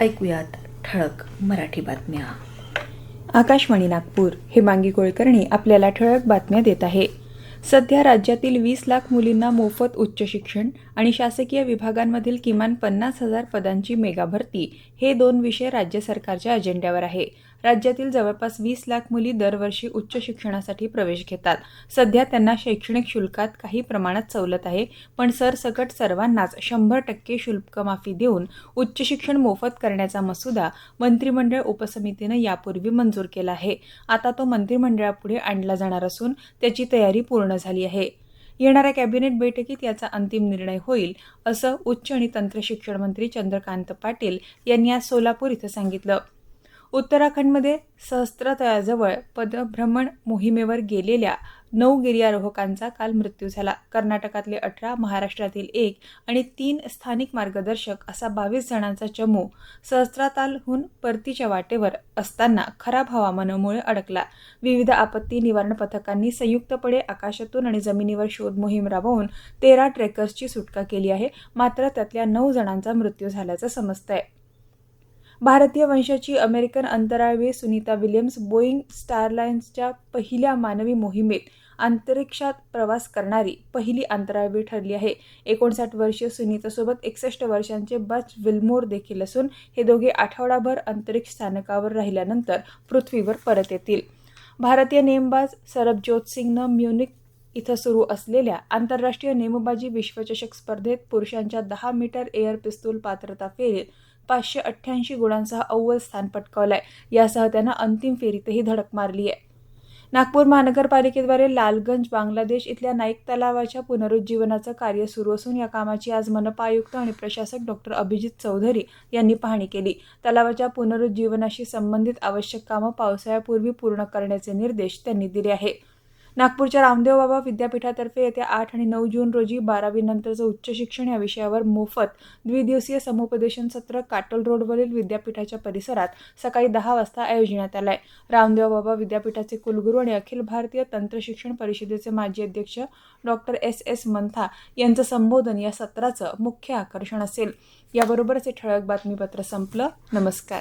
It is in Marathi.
ऐकूयात ठळक मराठी बातम्या. आकाशवाणी नागपूर हे मांगी कुलकर्णी आपल्याला ठळक बातम्या देत आहे. सध्या राज्यातील वीस लाख मुलींना मोफत उच्च शिक्षण आणि शासकीय विभागांमधील किमान पन्नास हजार पदांची मेगा भरती हे दोन विषय राज्य सरकारच्या अजेंड्यावर आहे. राज्यातील जवळपास वीस लाख मुली दरवर्षी उच्च शिक्षणासाठी प्रवेश घेतात. सध्या त्यांना शैक्षणिक शुल्कात काही प्रमाणात सवलत आहे पण सरसकट सर्वांनाच शंभर टक्के शुल्कमाफी देऊन उच्च शिक्षण मोफत करण्याचा मसुदा मंत्रिमंडळ उपसमितीनं यापूर्वी मंजूर केला आहे. आता तो मंत्रिमंडळापुढे आणला जाणार असून त्याची तयारी पूर्ण झाली आहे. येणाऱ्या कॅबिनेट बैठकीत याचा अंतिम निर्णय होईल असं उच्च आणि तंत्र शिक्षण मंत्री चंद्रकांत पाटील यांनी आज सोलापूर इथं सांगितलं. उत्तराखंडमध्ये सहस्त्रतळाजवळ पदभ्रमण मोहिमेवर गेलेल्या नऊ गिर्यारोहकांचा काल मृत्यू झाला. कर्नाटकातले अठरा महाराष्ट्रातील एक आणि तीन स्थानिक मार्गदर्शक असा बावीस जणांचा चमू सहस्त्रातालहून परतीच्या वाटेवर असताना खराब हवामानामुळे अडकला. विविध आपत्ती निवारण पथकांनी संयुक्तपणे आकाशातून आणि जमिनीवर शोध मोहीम राबवून तेरा ट्रेकर्सची सुटका केली आहे. मात्र त्यातल्या नऊ जणांचा मृत्यू झाल्याचं समजतंय. भारतीय वंशाची अमेरिकन अंतराळवीर सुनीता विल्यम्स बोईंग स्टारलाइन्सच्या पहिल्या मानवी मोहिमेत अंतरिक्षात प्रवास करणारी पहिली अंतराळवीर ठरली आहे. एकोणसाठ वर्षीय सुनीतासोबत एकसष्ट वर्षांचे बच विल्मोर देखील असून हे दोघे आठवडाभर अंतरिक्ष स्थानकावर राहिल्यानंतर पृथ्वीवर परत येतील. भारतीय नेमबाज सरबजोत सिंगनं म्युनिक इथं सुरू असलेल्या आंतरराष्ट्रीय नेमबाजी विश्वचषक स्पर्धेत पुरुषांच्या दहा मीटर एअर पिस्तूल पात्रता फेरीत पाचशे अठ्ठ्याऐंशी गुणांसह अव्वल स्थान पटकावलंय. यासह त्यानं अंतिम फेरीतही धडक मारली आहे. नागपूर महानगरपालिकेद्वारे लालगंज बांगलादेश इथल्या नाईक तलावाच्या पुनरुज्जीवनाचं कार्य सुरू असून या कामाची आज मनपा आयुक्त आणि प्रशासक डॉक्टर अभिजित चौधरी यांनी पाहणी केली. तलावाच्या पुनरुज्जीवनाशी संबंधित आवश्यक कामं पावसाळ्यापूर्वी पूर्ण करण्याचे निर्देश त्यांनी दिले आहे नागपूरच्या रामदेव बाबा विद्यापीठातर्फे येत्या आठ आणि नऊ जून रोजी बारावीनंतरचं उच्च शिक्षण या विषयावर मोफत द्विदिवसीय समुपदेशन सत्र काटोल रोडवरील विद्यापीठाच्या परिसरात सकाळी दहा वाजता आयोजण्यात आलं आहे रामदेव बाबा विद्यापीठाचे कुलगुरू आणि अखिल भारतीय तंत्रशिक्षण परिषदेचे माजी अध्यक्ष डॉक्टर एस. एस. मंथा यांचं संबोधन या सत्राचं मुख्य आकर्षण असेल. याबरोबरच हे ठळक बातमीपत्र संपलं. नमस्कार.